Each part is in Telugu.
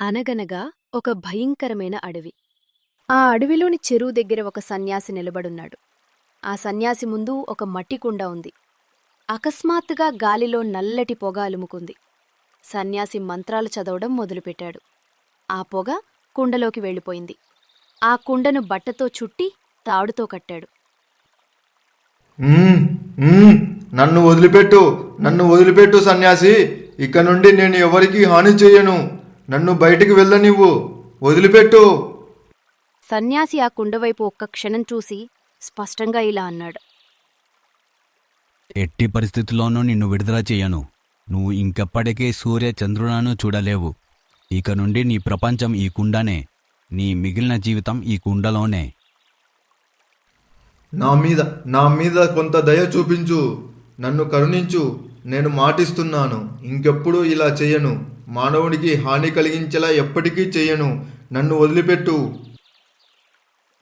అనగనగా ఒక భయంకరమైన అడవి. ఆ అడవిలోని చెరువు దగ్గర ఒక సన్యాసి నిలబడున్నాడు. ఆ సన్యాసి ముందు ఒక మట్టి కుండ ఉంది. అకస్మాత్తుగా గాలిలో నల్లటి పొగ అలుముకుంది. సన్యాసి మంత్రాలు చదవడం మొదలుపెట్టాడు. ఆ పొగ కుండలోకి వెళ్ళిపోయింది. ఆ కుండను బట్టతో చుట్టి తాడుతో కట్టాడు. నన్ను వదిలిపెట్టు నన్ను వదిలిపెట్టు సన్యాసి. ఇక నుండి నేను ఎవరికీ హాని చెయ్యను. నన్ను బయటికి వెళ్ళనివ్వు. వదిలిపెట్టు. సన్యాసి ఆ కుండవైపు ఒక్క క్షణం చూసి స్పష్టంగా ఇలా అన్నాడు. ఎట్టి పరిస్థితుల్లోనూ నిన్ను విడుదల చేయను. నువ్వు ఇంకెప్పటికీ సూర్య చంద్రులను చూడలేవు. ఇక నుండి నీ ప్రపంచం ఈ కుండనే. నీ మిగిలిన జీవితం ఈ కుండలోనే. నా మీద నా మీద కొంత దయ చూపించు. నన్ను కరుణించు. నేను మాటిస్తున్నాను ఇంకెప్పుడు ఇలా చేయను. మానవుడికి హాని కలిగించేలా ఎప్పటికీ చేయను. నన్ను వదిలిపెట్టు.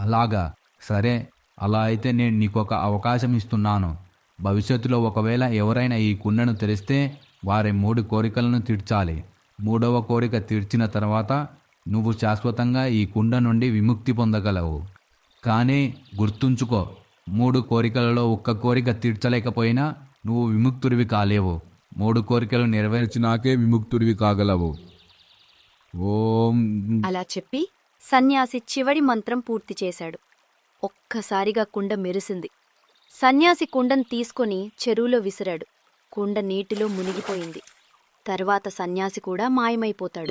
అలాగా. సరే. అలా అయితే నేను నీకొక అవకాశం ఇస్తున్నాను. భవిష్యత్తులో ఒకవేళ ఎవరైనా ఈ కుండను తెరిస్తే వారి మూడు కోరికలను తీర్చాలి. మూడవ కోరిక తీర్చిన తర్వాత నువ్వు శాశ్వతంగా ఈ కుండ నుండి విముక్తి పొందగలవు. కానీ గుర్తుంచుకో మూడు కోరికలలో ఒక్క కోరిక తీర్చలేకపోయినా నువ్వు విముక్తుడివి కాలేవు. మూడు కోరికలు నెరవేర్చినాకే విముక్తుడివి కాగలవు. ఓం. అలా చెప్పి సన్యాసి చివరి మంత్రం పూర్తి చేశాడు. ఒక్కసారిగా కుండ మెరిసింది. సన్యాసి కుండను తీసుకొని చెరువులో విసిరాడు. కుండ నీటిలో మునిగిపోయింది. తర్వాత సన్యాసి కూడా మాయమైపోతాడు.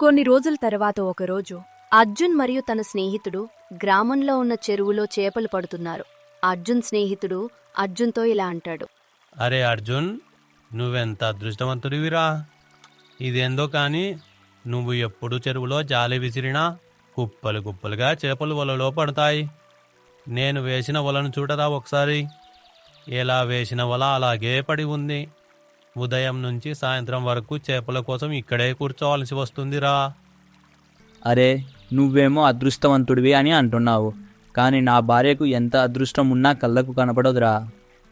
కొన్ని రోజుల తర్వాత ఒకరోజు అర్జున్ మరియు తన స్నేహితుడు గ్రామంలో ఉన్న చెరువులో చేపలు పడుతున్నారు. అర్జున్ స్నేహితుడు అర్జున్తో ఇలా అంటాడు. అరే అర్జున్ నువ్వెంత అదృష్టవంతుడివిరా? ఇదేందో కానీ నువ్వు ఎప్పుడు చెరువులో జాలి విసిరినా కుప్పలు కుప్పలుగా చేపలు వలలో పడతాయి. నేను వేసిన వలను చూడరా ఒకసారి? ఎలా వేసిన వల అలాగే పడి ఉంది. ఉదయం నుంచి సాయంత్రం వరకు చేపల కోసం ఇక్కడే కూర్చోవాల్సి వస్తుందిరా. అరే నువ్వేమో అదృష్టవంతుడివి అని అంటున్నావు. కానీ నా భార్యకు ఎంత అదృష్టం ఉన్నా కళ్ళకు కనపడదురా.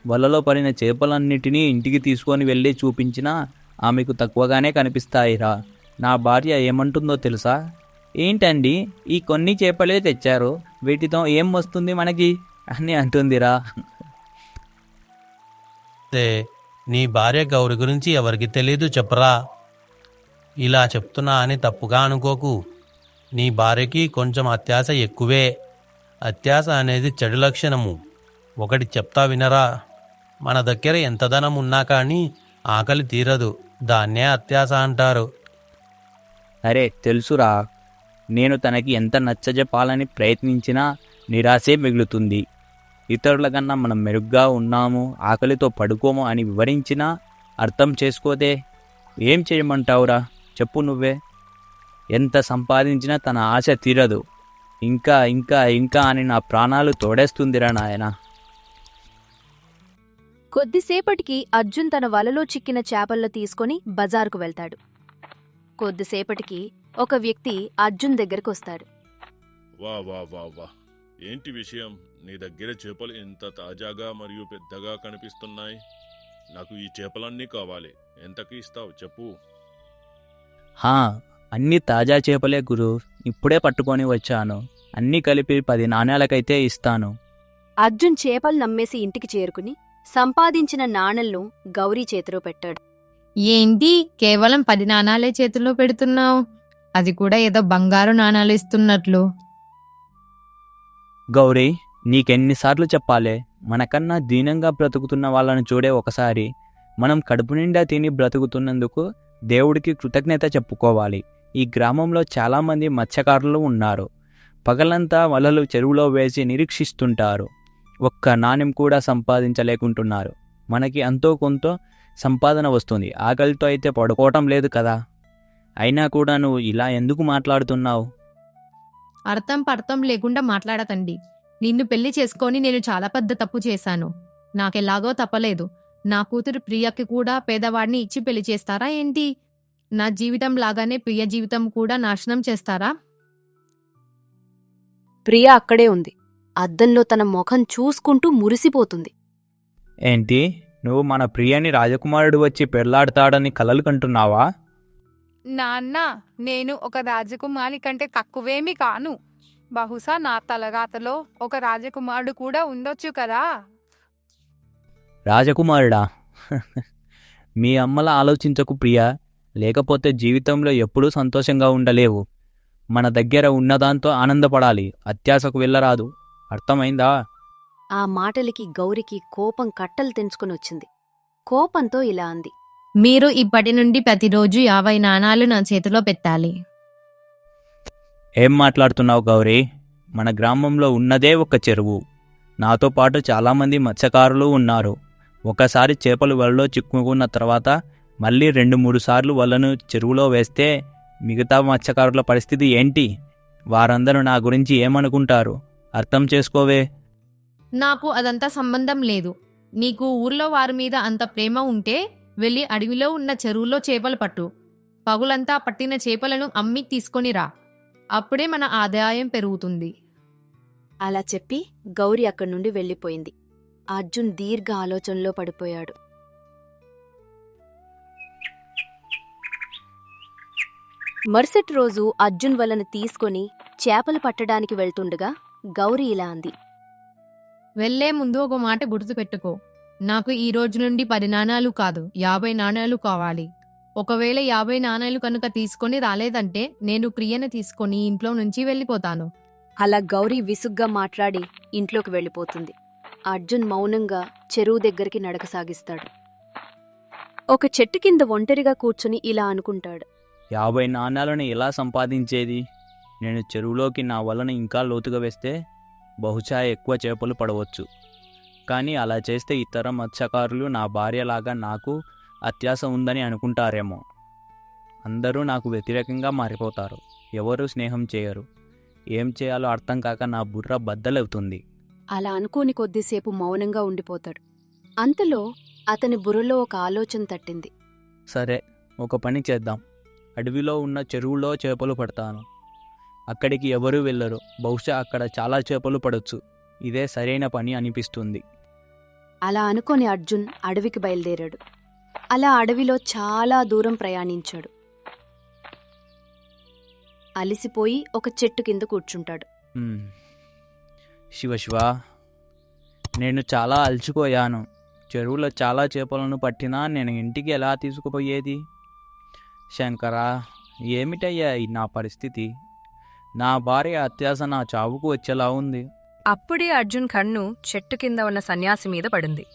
వలలో పడిన చేపలన్నిటినీ ఇంటికి తీసుకొని వెళ్ళి చూపించినా ఆమెకు తక్కువగానే కనిపిస్తాయిరా. నా భార్య ఏమంటుందో తెలుసా? ఏంటండి ఈ కొన్ని చేపలే తెచ్చారు. వీటితో ఏం వస్తుంది మనకి? అని అంటుందిరా. నీ భార్య గౌరి గురించి ఎవరికి తెలీదు చెప్పరా. ఇలా చెప్తున్నా అని తప్పుగా అనుకోకు. నీ భార్యకి కొంచెం అత్యాశ ఎక్కువే. అత్యాశ అనేది చెడు లక్షణము. ఒకటి చెప్తా వినరా? మన దగ్గర ఎంత ధనం ఉన్నా కానీ ఆకలి తీరదు. దాన్నే అత్యాశ అంటారు. అరే తెలుసురా. నేను తనకి ఎంత నచ్చజెప్పాలని ప్రయత్నించినా నిరాశే మిగులుతుంది. ఇతరుల కన్నా మనం మెరుగ్గా ఉన్నాము ఆకలితో పడుకోము అని వివరించినా అర్థం చేసుకోదే. ఏం చేయమంటావురా? చెప్పు నువ్వే. ఎంత సంపాదించినా తన ఆశ తీరదు. ఇంకా ఇంకా ఇంకా అని నా ప్రాణాలు తోడేస్తుందిరా నాయనా. కొద్దిసేపటికి అర్జున్ తన వలలో చిక్కిన చేపల్లో తీసుకొని బజారుకు వెళ్తాడు. కొద్దిసేపటికి ఒక వ్యక్తి అర్జున్ దగ్గరకొస్తాడు. వా వా వా వా. ఏంటి విషయం? నీ దగ్గర చేపలు ఎంత తాజాగా మరియు పెద్దగా కనిపిస్తున్నాయి. నాకు ఈ చేపలన్నీ కావాలి. ఎంతకి ఇస్తావు? చెప్పు. హా అన్ని తాజా చేపలే గురు ఇప్పుడే పట్టుకొని వచ్చాను. అన్నీ కలిపి పది నాణేలకైతే ఇస్తాను. అర్జున్ చేపలు నమ్మేసి ఇంటికి చేరుకుని సంపాదించిన నాణెలను గౌరీ చేతిలో పెట్టాడు. ఏంటి? కేవలం పది నాణాలే చేతిలో పెడుతున్నావు? అది కూడా ఏదో బంగారు నాణాలు ఇస్తున్నట్లు. గౌరీ నీకెన్నిసార్లు చెప్పాలే? మనకన్నా దీనంగా బ్రతుకుతున్న వాళ్ళని చూడే ఒకసారి. మనం కడుపు నిండా తిని బ్రతుకుతున్నందుకు దేవుడికి కృతజ్ఞత చెప్పుకోవాలి. ఈ గ్రామంలో చాలామంది మత్స్యకారులు ఉన్నారు. పగలంతా వలలు చెరువులో వేసి నిరీక్షిస్తుంటారు. ఒక్క నాణ్యం కూడా సంపాదించలేకుంటున్నారు. మనకి అంతో కొంత సంపాదన వస్తుంది. ఆకలితో అయితే పడుకోవటం లేదు కదా? అయినా కూడా నువ్వు ఇలా ఎందుకు మాట్లాడుతున్నావు? అర్థం పర్థం లేకుండా మాట్లాడతండి నిన్ను పెళ్ళి చేసుకొని నేను చాలా పెద్ద తప్పు చేశాను. నాకెలాగో తప్పలేదు. నా కూతురు ప్రియకి కూడా పేదవాడిని ఇచ్చి పెళ్ళి చేస్తారా ఏంటి? నా జీవితం లాగానే ప్రియ జీవితం కూడా నాశనం చేస్తారా? ప్రియ అక్కడే ఉంది. అద్దంలో తన ముఖం చూసుకుంటూ మురిసిపోతుంది. ఏంటి? నువ్వు మన ప్రియని రాజకుమారుడు వచ్చి పెళ్ళాడతాడని కలలు కంటున్నావా? నాన్న నేను ఒక రాజకుమారి కంటే తక్కువేమీ కాను. బహుశా నా తలరాతలో ఒక రాజకుమారుడు కూడా ఉండొచ్చు కదా? రాజకుమారుడా? మీ అమ్మలా ఆలోచించకు ప్రియా. లేకపోతే జీవితంలో ఎప్పుడూ సంతోషంగా ఉండలేవు. మన దగ్గర ఉన్నదాంతో ఆనందపడాలి. అత్యాశకు వెళ్ళరాదు. అర్థమైందా? ఆ మాటలకి గౌరికి కోపం కట్టలు తెంచుకుని వచ్చింది. కోపంతో ఇలా అంది. మీరు ఇప్పటి నుండి ప్రతిరోజు యాభై నాణాలు నా చేతిలో పెట్టాలి. ఏం మాట్లాడుతున్నావు గౌరీ? మన గ్రామంలో ఉన్నదే ఒక చెరువు. నాతో పాటు చాలామంది మత్స్యకారులు ఉన్నారు. ఒకసారి చేపలు వలలో చిక్కుకున్న తర్వాత మళ్ళీ రెండు మూడు సార్లు వలను చెరువులో వేస్తే మిగతా మత్స్యకారుల పరిస్థితి ఏంటి? వారందరూ నా గురించి ఏమనుకుంటారు? అర్థం చేసుకోవే. నాకు అదంతా సంబంధం లేదు. నీకు ఊర్లో వారి మీద అంత ప్రేమ ఉంటే వెళ్ళి అడవిలో ఉన్న చెరువులో చేపలు పట్టు. పగులంతా పట్టిన చేపలను అమ్మి తీసుకొని రా. అప్పుడే మన ఆదాయం పెరుగుతుంది. అలా చెప్పి గౌరి అక్కడి నుండి వెళ్ళిపోయింది. అర్జున్ దీర్ఘ ఆలోచనలో పడిపోయాడు. మరుసటి రోజు అర్జున్ వలను తీసుకొని చేపలు పట్టడానికి వెళ్తుండగా గౌరి ఇలా అంది. వెళ్ళే ముందు ఒక మాట గుర్తుపెట్టుకో నాకు ఈ రోజు నుండి పది నాణాలు కాదు యాభై నాణాలు కావాలి. ఒకవేళ యాభై నాణాలు కనుక తీసుకొని రాలేదంటే నేను ప్రియను తీసుకొని ఇంట్లో నుంచి వెళ్ళిపోతాను. అలా గౌరీ విసుగ్గా మాట్లాడి ఇంట్లోకి వెళ్ళిపోతుంది. అర్జున్ మౌనంగా చెరువు దగ్గరికి నడక సాగిస్తాడు. ఒక చెట్టు కింద ఒంటరిగా కూర్చుని ఇలా అనుకుంటాడు. యాభై నాణ్యాలను ఎలా సంపాదించేది? నేను చెరువులోకి నా వలను ఇంకా లోతుగా వేస్తే బహుశా ఎక్కువ చేపలు పడవచ్చు. కానీ అలా చేస్తే ఇతర మత్స్యకారులు నా భార్యలాగా నాకు అత్యాశ ఉందని అనుకుంటారేమో. అందరూ నాకు వ్యతిరేకంగా మారిపోతారు. ఎవరూ స్నేహం చేయరు. ఏం చేయాలో అర్థం కాక నా బుర్ర బద్దలవుతుంది. అలా అనుకోని కొద్దిసేపు మౌనంగా ఉండిపోతాడు. అంతలో అతని బుర్రలో ఒక ఆలోచన తట్టింది. సరే ఒక పని చేద్దాం. అడవిలో ఉన్న చెరువులో చేపలు పడతాను. అక్కడికి ఎవరూ వెళ్ళరు. బహుశా అక్కడ చాలా చేపలు పడొచ్చు. ఇదే సరైన పని అనిపిస్తుంది. అలా అనుకొని అర్జున్ అడవికి బయలుదేరాడు. అలా అడవిలో చాలా దూరం ప్రయాణించాడు. అలిసిపోయి ఒక చెట్టు కింద కూర్చుంటాడు. శివ శివ నేను చాలా అలసిపోయాను. చెరువులో చాలా చేపలను పట్టినా నేను ఇంటికి ఎలా తీసుకుపోయేది? శంకరా ఏమిటయ్యా ఈ నా పరిస్థితి? నా భార్య అత్యాస నా చావుకు వచ్చేలా ఉంది. అప్పుడే అర్జున్ కన్ను చెట్టు కింద ఉన్న సన్యాసి మీద పడింది.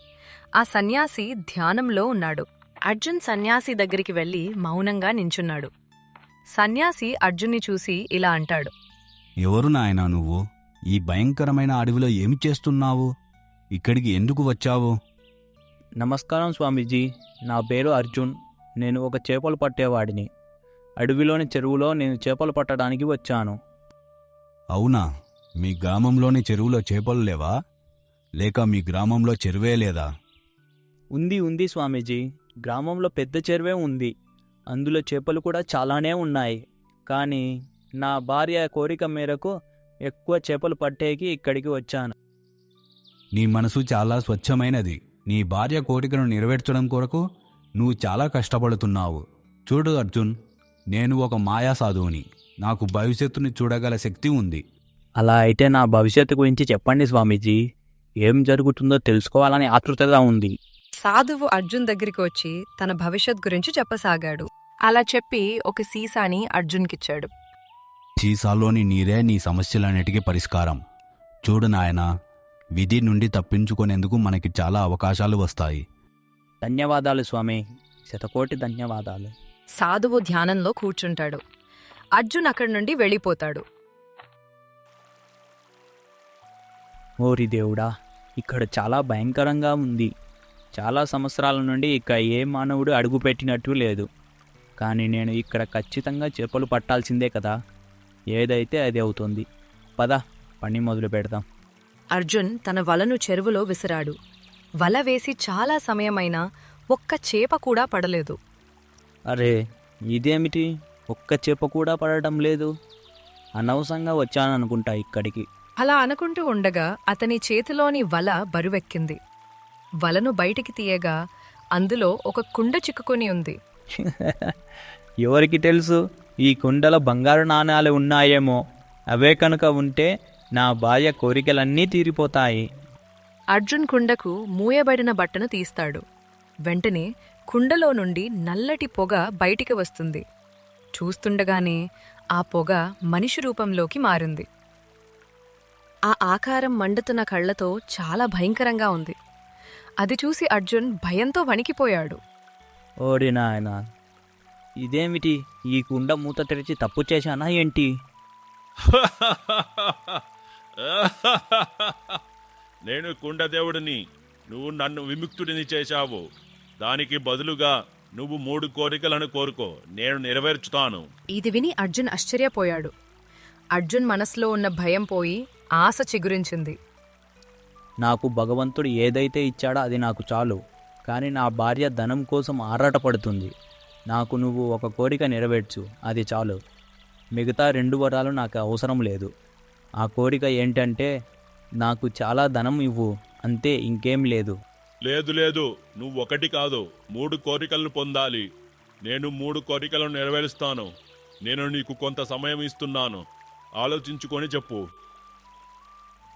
ఆ సన్యాసి ధ్యానంలో ఉన్నాడు. అర్జున్ సన్యాసి దగ్గరికి వెళ్ళి మౌనంగా నించున్నాడు. సన్యాసి అర్జున్ని చూసి ఇలా అంటాడు. ఎవరు నాయనా నువ్వు? ఈ భయంకరమైన అడవిలో ఏమి చేస్తున్నావు? ఇక్కడికి ఎందుకు వచ్చావు? నమస్కారం స్వామీజీ. నా పేరు అర్జున్. నేను ఒక చేపలు పట్టేవాడిని. అడవిలోని చెరువులో నేను చేపలు పట్టడానికి వచ్చాను. అవునా? మీ గ్రామంలోని చెరువులో చేపలు లేవా? లేక మీ గ్రామంలో చెరువే లేదా? ఉంది ఉంది స్వామీజీ. గ్రామంలో పెద్ద చెరువే ఉంది. అందులో చేపలు కూడా చాలానే ఉన్నాయి. కానీ నా భార్య కోరిక మేరకు ఎక్కువ చేపలు పట్టేకి ఇక్కడికి వచ్చాను. నీ మనసు చాలా స్వచ్ఛమైనది. నీ భార్య కోరికను నెరవేర్చడం కొరకు నువ్వు చాలా కష్టపడుతున్నావు. చూడు అర్జున్ నేను ఒక మాయా సాధువుని. నాకు భవిష్యత్తుని చూడగల శక్తి ఉంది. అలా అయితే నా భవిష్యత్తు గురించి చెప్పండి స్వామీజీ. ఏం జరుగుతుందో తెలుసుకోవాలని ఆతృతగా ఉంది. సాధువు అర్జున్ దగ్గరికి వచ్చి తన భవిష్యత్ గురించి చెప్పసాగాడు. అలా చెప్పి ఒక సీసాని అర్జున్కిచ్చాడు. సీసాలోని నీరే నీ సమస్యలన్నిటికీ పరిష్కారం. చూడు నాయనా విధి నుండి తప్పించుకునేందుకు మనకి చాలా అవకాశాలు వస్తాయి. ధన్యవాదాలు స్వామి. శతకోటి ధన్యవాదాలు. సాధువు ధ్యానంలో కూర్చుంటాడు. అర్జున్ అక్కడి నుండి వెళ్ళిపోతాడు. ఓరి దేవుడా ఇక్కడ చాలా భయంకరంగా ఉంది. చాలా సంవత్సరాల నుండి ఇక్కడ ఏ మానవుడు అడుగుపెట్టినట్టు లేదు. కానీ నేను ఇక్కడ ఖచ్చితంగా చేపలు పట్టాల్సిందే కదా. ఏదైతే అది అవుతుంది. పద పని మొదలు పెడదాం అర్జున్ తన వలను చెరువులో విసిరాడు. వల వేసి చాలా సమయమైనా ఒక్క చేప కూడా పడలేదు. అరే ఇదేమిటి? ఒక్క చేప కూడా పడటం లేదు. అనవసరంగా వచ్చాననుకుంటా ఇక్కడికి. అలా అనుకుంటూ ఉండగా అతని చేతిలోని వల బరువెక్కింది. వలను బయటికి తీయగా అందులో ఒక కుండ చిక్కుకొని ఉంది. ఎవరికి తెలుసు? ఈ కుండలో బంగారు నాణాలు ఉన్నాయేమో. అవే కనుక ఉంటే నా భార్య కోరికలన్నీ తీరిపోతాయి. అర్జున్ కుండకు మూయబడిన బట్టను తీస్తాడు. వెంటనే కుండలో నుండి నల్లటి పొగ బయటికి వస్తుంది. చూస్తుండగానే ఆ పొగ మనిషి రూపంలోకి మారింది. ఆ ఆకారం మండుతున్న కళ్ళతో చాలా భయంకరంగా ఉంది. అది చూసి అర్జున్ భయంతో వణికిపోయాడు. ఓరి నాయన ఇదేమిటి? ఈ కుండ మూత తెరిచి తప్పు చేశానా ఏంటి? నేను కుండదేవుడిని నువ్వు నన్ను విముక్తుడిని చేశావు. దానికి బదులుగా నువ్వు మూడు కోరికలను కోరుకో నేను నెరవేర్చుతాను. ఇది విని అర్జున్ ఆశ్చర్యపోయాడు. అర్జున్ మనసులో ఉన్న భయం పోయి ఆశ చిగురించింది. నాకు భగవంతుడు ఏదైతే ఇచ్చాడో అది నాకు చాలు కానీ నా భార్య ధనం కోసం ఆరాటపడుతుంది. నాకు నువ్వు ఒక కోరిక నెరవేర్చు అది చాలు. మిగతా రెండు వరాలు నాకు అవసరం లేదు. ఆ కోరిక ఏంటంటే నాకు చాలా ధనం ఇవ్వు అంతే ఇంకేం లేదు. లేదు లేదు నువ్వు ఒకటి కాదు మూడు కోరికలను పొందాలి. నేను మూడు కోరికలను నెరవేరుస్తాను. నేను నీకు కొంత సమయం ఇస్తున్నాను. ఆలోచించుకొని చెప్పు.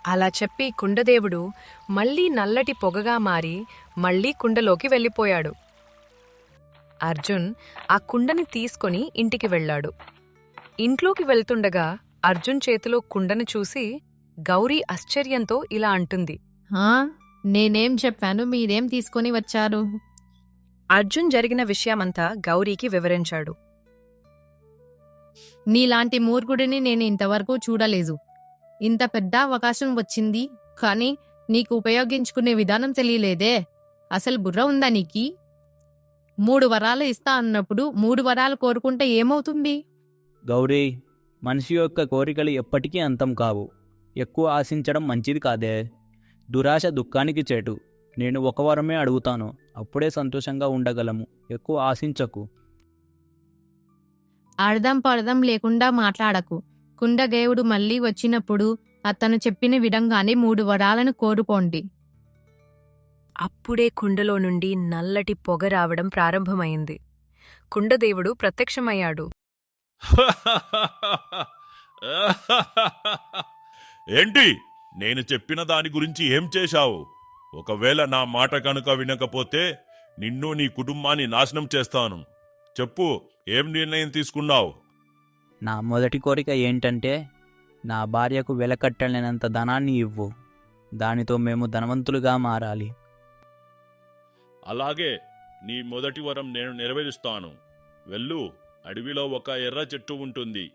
అలా చెప్పి కుండదేవుడు మళ్ళీ నల్లటి పొగగా మారి మళ్ళీ కుండలోకి వెళ్ళిపోయాడు. అర్జున్ ఆ కుండని తీసుకొని ఇంటికి వెళ్ళాడు. ఇంట్లోకి వెళ్తుండగా అర్జున్ చేతిలో కుండను చూసి గౌరీ ఆశ్చర్యంతో ఇలా అంటుంది. హా నేనేం చెప్పాను? మీరేం తీసుకొని వచ్చారు? అర్జున్ జరిగిన విషయమంతా గౌరీకి వివరించాడు. నీలాంటి మూర్ఖుడిని నేను ఇంతవరకు చూడలేదు. ఇంత పెద్ద అవకాశం వచ్చింది కానీ నీకు ఉపయోగించుకునే విధానం తెలియలేదే. అసలు బుర్ర ఉందా నీకి? మూడు వరాలు ఇస్తా అన్నప్పుడు మూడు వరాలు కోరుకుంటే ఏమవుతుంది? గౌరీ మనిషి యొక్క కోరికలు ఎప్పటికీ అంతం కావు. ఎక్కువ ఆశించడం మంచిది కాదే? దురాశ దుఃఖానికి చేటు. నేను ఒక వరమే అడుగుతాను. అప్పుడే సంతోషంగా ఉండగలము. ఎక్కువ ఆశించకు. అర్థం పర్థం లేకుండా మాట్లాడకు. కుండదేవుడు మళ్ళీ వచ్చినప్పుడు అతను చెప్పిన విధంగానే మూడు వరాలను కోరుకోండి. అప్పుడే కుండలో నుండి నల్లటి పొగ రావడం ప్రారంభమైంది. కుండదేవుడు ప్రత్యక్షమయ్యాడు. ఏంటి? నేను చెప్పిన దాని గురించి ఏం చేశావు? ఒకవేళ నా మాట కనుక వినకపోతే నిన్ను నీ కుటుంబాన్ని నాశనం చేస్తాను. చెప్పు ఏం నిర్ణయం తీసుకున్నావు? నా మొదటి కోరిక ఏంటంటే నా భార్యకు వెలకట్టలేనంత ధనాన్ని ఇవ్వు. దానితో మేము ధనవంతులుగా మారాలి. అలాగే నీ మొదటి వరం నేను నెరవేరుస్తాను. వెళ్ళు అడవిలో ఒక ఎర్ర చెట్టు ఉంటుంది.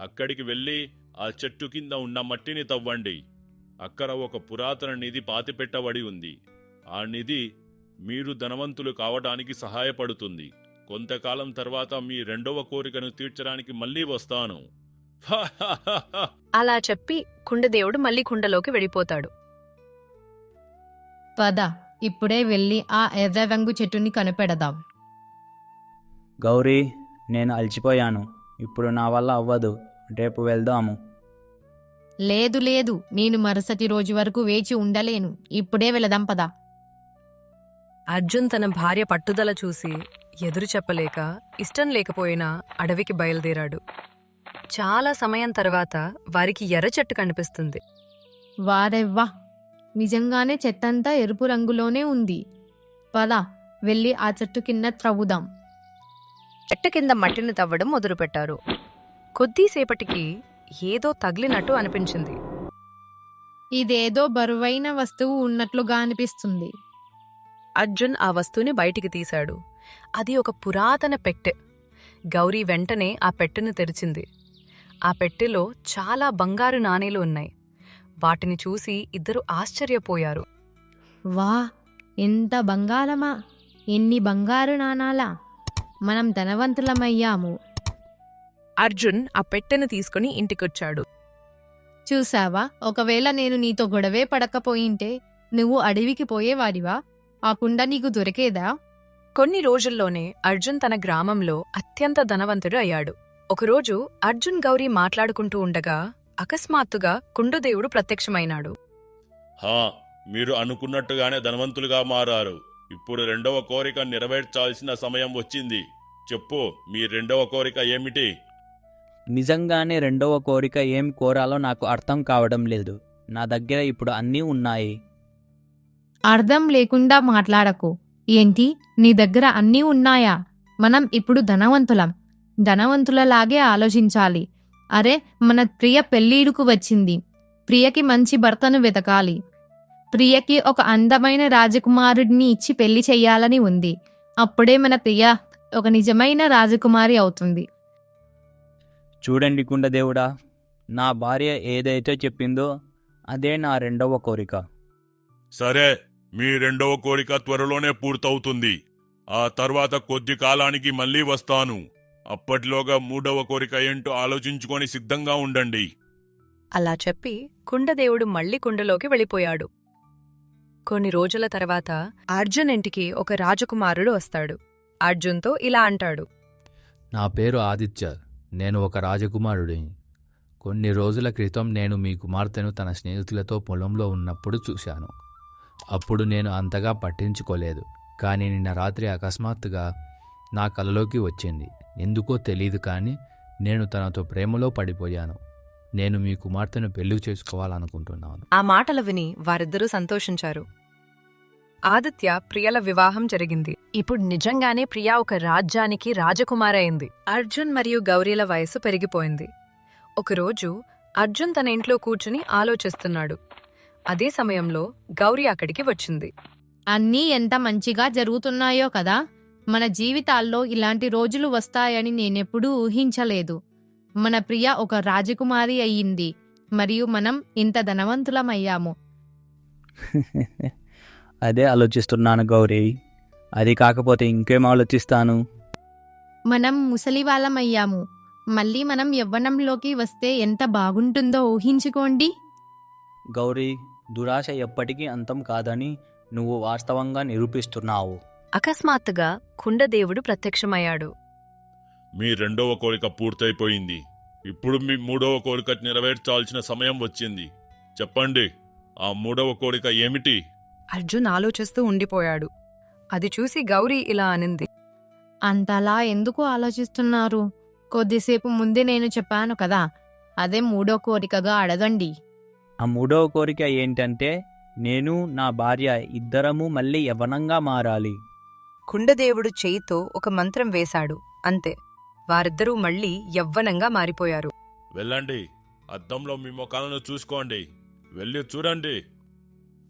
అక్కడికి వెళ్ళి ఆ చెట్టు కింద ఉన్న మట్టిని తవ్వండి. అక్కడ ఒక పురాతన నిధి పాతిపెట్టబడి ఉంది. ఆ నిధి మీరు ధనవంతులు కావడానికి సహాయపడుతుంది. కొంతకాలం తర్వాత మీ రెండవ కోరికను తీర్చడానికి మళ్ళీ వస్తాను. అలా చెప్పి కుండదేవుడు మళ్ళీ కుండలోకి వెళ్ళిపోతాడు. పద ఇప్పుడే వెళ్ళి ఆ ఎర్ర రంగు చెట్టుని కనిపెడదాం. గౌరీ నేను అలసిపోయాను ఇప్పుడు నా వల్ల అవ్వదు. రేపు వెళ్దాము. లేదు లేదు నేను మరుసటి రోజు వరకు వేచి ఉండలేను. ఇప్పుడే వెళదాం పద. అర్జున్ తన భార్య పట్టుదల చూసి ఎదురు చెప్పలేక ఇష్టం లేకపోయినా అడవికి బయలుదేరాడు. చాలా సమయం తర్వాత వారికి ఎర్ర చెట్టు కనిపిస్తుంది. వారెవ్వా! నిజంగానే చెట్టంతా ఎరుపు రంగులోనే ఉంది. పద వెళ్ళి ఆ చెట్టు కింద త్రవ్వుదాం. చెట్టు కింద మట్టిని తవ్వడం మొదలుపెట్టారు. కొద్దిసేపటికి ఏదో తగిలినట్టు అనిపించింది. ఇదేదో బరువైన వస్తువు ఉన్నట్లుగా అనిపిస్తుంది. అర్జున్ ఆ వస్తువుని బయటికి తీశాడు. అది ఒక పురాతన పెట్టె. గౌరీ వెంటనే ఆ పెట్టెను తెరిచింది. ఆ పెట్టెలో చాలా బంగారు నాణేలు ఉన్నాయి. వాటిని చూసి ఇద్దరు ఆశ్చర్యపోయారు. వా ఎంత బంగారమా! ఎన్ని బంగారు నాణాలా! మనం ధనవంతులమయ్యాము. అర్జున్ ఆ పెట్టెను తీసుకుని ఇంటికొచ్చాడు. చూసావా? ఒకవేళ నేను నీతో గొడవే పడకపోయింటే నువ్వు అడవికి పోయేవాడివా? ఆ కుండ నీకు దొరికేదా? కొన్ని రోజుల్లోనే అర్జున్ తన గ్రామంలో అత్యంత ధనవంతుడు అయ్యాడు. ఒకరోజు అర్జున్ గౌరీ మాట్లాడుకుంటూ ఉండగా అకస్మాత్తుగా కుండదేవుడు ప్రత్యక్షమైనాడు. హా మీరు అనుకున్నట్టుగానే ధనవంతులుగా మారారు. ఇప్పుడు రెండవ కోరిక నెరవేర్చాల్సిన సమయం వచ్చింది. చెప్పు మీ రెండవ కోరిక ఏమిటి? నిజంగానే రెండవ కోరిక ఏం కోరాలో నాకు అర్థం కావడం లేదు. నా దగ్గర ఇప్పుడు అన్నీ ఉన్నాయి. అర్థం లేకుండా మాట్లాడకు. ఏంటి? నీ దగ్గర అన్నీ ఉన్నాయా? మనం ఇప్పుడు ధనవంతులం. ధనవంతులలాగే ఆలోచించాలి. అరే మన ప్రియ పెళ్ళీడుకు వచ్చింది. ప్రియకి మంచి భర్తను వెతకాలి. ప్రియకి ఒక అందమైన రాజకుమారుడిని ఇచ్చి పెళ్ళి చెయ్యాలని ఉంది. అప్పుడే మన ప్రియ ఒక నిజమైన రాజకుమారి అవుతుంది. చూడండి కుండదేవుడా నా భార్య ఏదైతే చెప్పిందో అదే నా రెండవ కోరిక. సరే మీ రెండవ కోరిక త్వరలోనే పూర్తవుతుంది. ఆ తర్వాత కొద్ది కాలానికి మళ్ళీ వస్తాను. అప్పటిలోగా మూడవ కోరిక ఏంటో ఆలోచించుకొని సిద్ధంగా ఉండండి. అలా చెప్పి కుండదేవుడు మళ్ళీ కుండలోకి వెళ్ళిపోయాడు. కొన్ని రోజుల తర్వాత అర్జున్ ఇంటికి ఒక రాజకుమారుడు వస్తాడు. అర్జున్తో ఇలా అంటాడు. నా పేరు ఆదిత్య. నేను ఒక రాజకుమారుడిని. కొన్ని రోజుల క్రితం నేను మీ కుమార్తెను తన స్నేహితులతో పొలంలో ఉన్నప్పుడు చూశాను. అప్పుడు నేను అంతగా పట్టించుకోలేదు కానీ నిన్న రాత్రి అకస్మాత్తుగా నా కలలోకి వచ్చింది. ఎందుకో తెలియదు కానీ నేను తనతో ప్రేమలో పడిపోయాను. నేను మీ కుమార్తెను పెళ్ళి చేసుకోవాలనుకుంటున్నాను. ఆ మాటలు విని వారిద్దరూ సంతోషించారు. ఆదిత్య ప్రియల వివాహం జరిగింది. ఇప్పుడు నిజంగానే ప్రియా ఒక రాజ్యానికి రాజకుమారైంది అర్జున్ మరియు గౌరీల వయసు పెరిగిపోయింది. ఒకరోజు అర్జున్ తన ఇంట్లో కూర్చుని ఆలోచిస్తున్నాడు. అదే సమయంలో గౌరీ అక్కడికి వచ్చింది. అన్నీ ఎంత మంచిగా జరుగుతున్నాయో కదా మన జీవితాల్లో ఇలాంటి రోజులు వస్తాయని నేనెప్పుడూ ఊహించలేదు. మన ప్రియ ఒక రాజకుమారి అయ్యింది మరియు మనం ఇంత ధనవంతులమయ్యాము. అదే ఆలోచిస్తున్నాను గౌరీ. అది కాకపోతే ఇంకేం ఆలోచిస్తాను? మనం ముసలి వాళ్ళమయ్యాము మళ్ళీ మనం యవ్వనంలోకి వస్తే ఎంత బాగుంటుందో ఊహించుకోండి. గౌరీ దురాశ ఎప్పటికీ అంతం కాదని నువ్వు వాస్తవంగా నిరూపిస్తున్నావు. అకస్మాత్తుగా కుండదేవుడు ప్రత్యక్షమయ్యాడు. మీ రెండవ కోరిక పూర్తయిపోయింది. ఇప్పుడు మీ మూడవ కోరిక నెరవేర్చాల్సిన సమయం వచ్చింది. చెప్పండి ఆ మూడవ కోరిక ఏమిటి? అర్జున్ ఆలోచిస్తూ ఉండిపోయాడు. అది చూసి గౌరీ ఇలా అనింది. అంతలా ఎందుకు ఆలోచిస్తున్నారు? కొద్దిసేపు ముందే నేను చెప్పాను కదా అదే మూడో కోరికగా అడగండి. ఆ మూడవ కోరిక ఏంటంటే నేను నా భార్య ఇద్దరము మళ్ళీ యవ్వనంగా మారాలి. కుండదేవుడు చేయితో ఒక మంత్రం వేశాడు. అంతే. వారిద్దరూ మళ్ళీ యవ్వనంగా మారిపోయారు. వెళ్ళండి. అద్దంలో మీ ముఖాలను చూసుకోండి. వెళ్ళి చూడండి.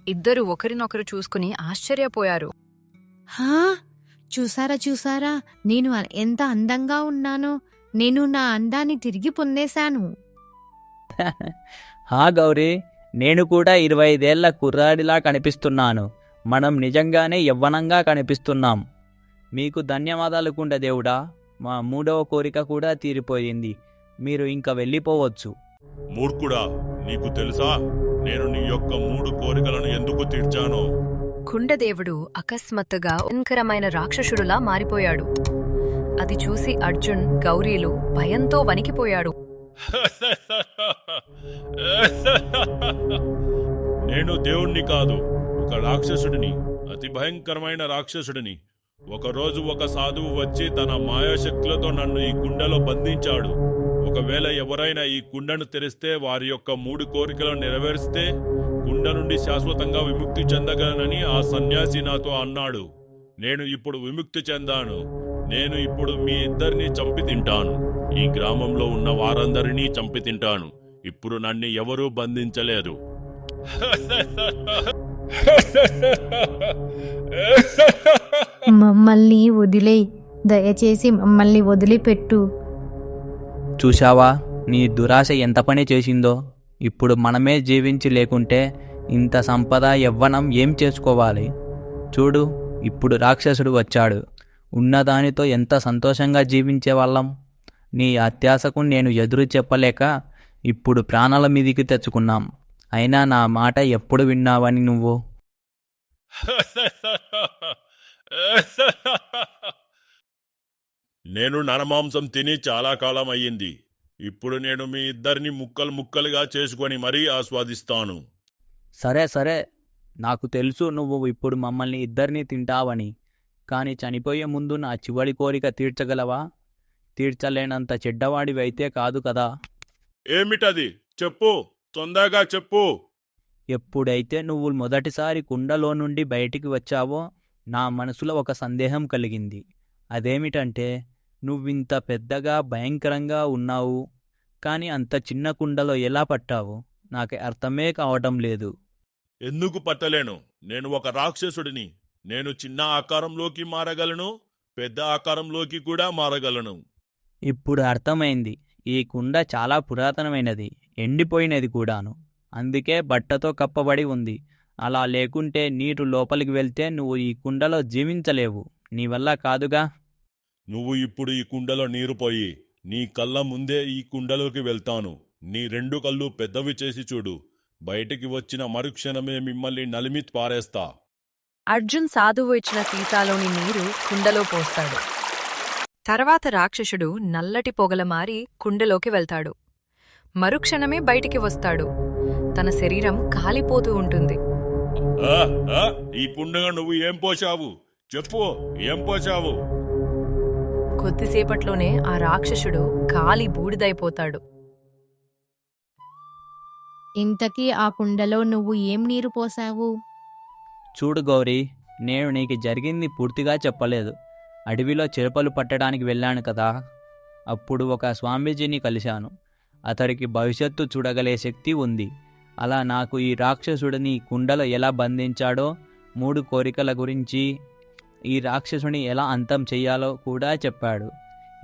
ఇద్దరు ఒకరినొకరు చూసుకుని ఆశ్చర్యపోయారు. హా చూసారా చూసారా నేను ఎంత అందంగా ఉన్నానో నేను నా అందాన్ని తిరిగి పొందేశాను. హా గౌరీ నేను కూడా ఇరవై ఐదేళ్ళ కుర్రాడిలా కనిపిస్తున్నాను. మనం నిజంగానే యవ్వనంగా కనిపిస్తున్నాం. మీకు ధన్యవాదాలు కుండ దేవుడా మా మూడవ కోరిక కూడా తీరిపోయింది. మీరు ఇంకా వెళ్ళిపోవచ్చు. మూర్ఖుడా నీకు తెలుసా? నేను నీ యొక్క మూడు కోరికలను ఎందుకు తీర్చానో? కుండదేవుడు అకస్మాత్తుగా భయంకరమైన రాక్షసుడులా మారిపోయాడు. అది చూసి అర్జున్ గౌరీలు భయంతో వణికిపోయాడు నేను దేవుణ్ణి కాదు ఒక రాక్షసుడిని అతి భయంకరమైన రాక్షసుడిని. ఒకరోజు ఒక సాధువు వచ్చి తన మాయాశక్తులతో నన్ను ఈ కుండలో బంధించాడు. ఒకవేళ ఎవరైనా ఈ కుండను తెరిస్తే వారి యొక్క మూడు కోరికలను నెరవేరిస్తే కుండ నుండి శాశ్వతంగా విముక్తి చెందగలనని ఆ సన్యాసి నాతో అన్నాడు. నేను ఇప్పుడు విముక్తి చెందాను. నేను ఇప్పుడు మీ ఇద్దరిని చంపి తింటాను. ఈ గ్రామంలో ఉన్న వారందరినీ చంపి తింటాను. ఇప్పుడు నన్ను ఎవరూ బంధించలేరు. మమ్మల్ని వదిలే దయచేసి మమ్మల్ని వదిలిపెట్టు. చూశావా? నీ దురాశ ఎంత పని చేసిందో? ఇప్పుడు మనమే జీవించి లేకుంటే ఇంత సంపద యవ్వనం ఏం చేసుకోవాలి? చూడు ఇప్పుడు రాక్షసుడు వచ్చాడు. ఉన్నదానితో ఎంత సంతోషంగా జీవించే వాళ్ళం? నీ అత్యాశకు నేను ఎదురు చెప్పలేక ఇప్పుడు ప్రాణాల మీదికి తెచ్చుకున్నాం. అయినా నా మాట ఎప్పుడు విన్నావని నువ్వు? నేను నరమాంసం తిని చాలా కాలం అయ్యింది. ఇప్పుడు నేను మీ ఇద్దరిని ముక్కలు ముక్కలుగా చేసుకొని మరీ ఆస్వాదిస్తాను. సరే సరే. నాకు తెలుసు నువ్వు ఇప్పుడు మమ్మల్ని ఇద్దరిని తింటావని. కానీ చనిపోయే ముందు నా చివరి కోరిక తీర్చగలవా? తీర్చలేనంత చెడ్డవాడివైతే కాదు కదా. ఏమిటది? చెప్పు. తొందరగా చెప్పు. ఎప్పుడైతే నువ్వు మొదటిసారి కుండలో నుండి బయటికి వచ్చావో నా మనసులో ఒక సందేహం కలిగింది. అదేమిటంటే నువ్వింత పెద్దగా భయంకరంగా ఉన్నావు కానీ అంత చిన్న కుండలో ఎలా పట్టావు? నాకు అర్థమే కావటం లేదు. ఎందుకు పట్టలేను? నేను ఒక రాక్షసుడిని. నేను చిన్న ఆకారంలోకి మారగలను పెద్ద ఆకారంలోకి కూడా మారగలను. ఇప్పుడు అర్థమైంది. ఈ కుండ చాలా పురాతనమైనది ఎండిపోయినది కూడాను. అందుకే బట్టతో కప్పబడి ఉంది. అలా లేకుంటే నీరు లోపలికి వెళ్తే నువ్వు ఈ కుండలో జీవించలేవు. నీ వల్ల కాదుగా? నువ్వు ఇప్పుడు ఈ కుండలో నీరు పోయి నీ కళ్ళ ముందే ఈ కుండలోకి వెళ్తాను. నీ రెండు కళ్ళు పెద్దవి చేసి చూడు. బయటికి వచ్చిన మరుక్షణమే మిమ్మల్ని నలిమి పారేస్తా. అర్జున్ సాధువు ఇచ్చిన సీసాలోని నీరు కుండలో పోస్తాడు. తర్వాత రాక్షసుడు నల్లటి పొగల మారి కుండలోకి వెళ్తాడు. మరుక్షణమే బయటికి వస్తాడు. తన శరీరం కాలిపోతూ ఉంటుంది. ఈ కుండగా నువ్వు ఏం పోశావు? చెప్పు ఏం పోశావు? కొద్దిసేపట్లోనే ఆ రాక్షసుడు కాలి బూడిదైపోతాడు. ఇంతకీ ఆ కుండలో నువ్వు ఏం నీరు పోసావు చూడు గౌరీ నేను నీకు జరిగింది పూర్తిగా చెప్పలేదు. అడవిలో చేపలు పట్టడానికి వెళ్ళాను కదా అప్పుడు ఒక స్వామీజీని కలిశాను. అతడికి భవిష్యత్తు చూడగలే శక్తి ఉంది. అలా నాకు ఈ రాక్షసుడిని కుండలో ఎలా బంధించాడో మూడు కోరికల గురించి ఈ రాక్షసుని ఎలా అంతం చెయ్యాలో కూడా చెప్పాడు.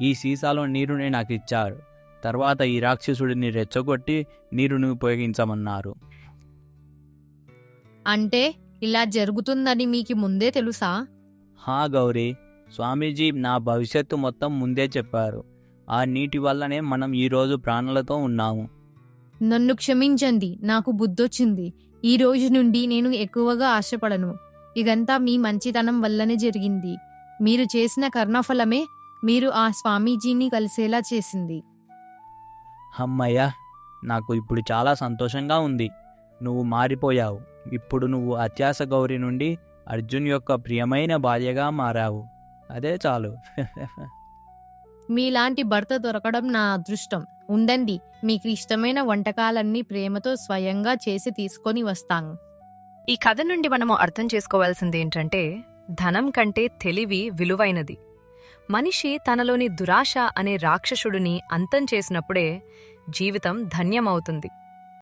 ఈ సీసాలో నీరుని నాకు ఇచ్చారు. తర్వాత ఈ రాక్షసుడిని రెచ్చగొట్టి నీరుని ఉపయోగించమన్నారు. అంటే ఇలా జరుగుతుందని మీకు ముందే తెలుసా? హా గౌరీ స్వామీజీ నా భవిష్యత్తు మొత్తం ముందే చెప్పారు. ఆ నీటి వల్లనే మనం ఈరోజు ప్రాణాలతో ఉన్నాము. నన్ను క్షమించండి నాకు బుద్ధొచ్చింది. ఈ రోజు నుండి నేను ఎక్కువగా ఆశపడను. ఇదంతా మీ మంచితనం వల్లనే జరిగింది. మీరు చేసిన కర్ణఫలమే మీరు ఆ స్వామీజీని కలిసేలా చేసింది. అమ్మయ్య నాకు ఇప్పుడు చాలా సంతోషంగా ఉంది. నువ్వు మారిపోయావు. ఇప్పుడు నువ్వు అత్యాస గౌరి నుండి అర్జున్ యొక్క ప్రియమైన భార్యగా మారావు. అదే చాలు. మీలాంటి భర్త దొరకడం నా అదృష్టం. ఉండండి మీకు ఇష్టమైన వంటకాలన్నీ ప్రేమతో స్వయంగా చేసి తీసుకొని వస్తాను ఈ కథ నుండి మనము అర్థం చేసుకోవాల్సింది ఏంటంటే ధనం కంటే తెలివి విలువైనది. మనిషి తనలోని దురాశ అనే రాక్షసుడిని అంతం చేసినప్పుడే జీవితం ధన్యమవుతుంది.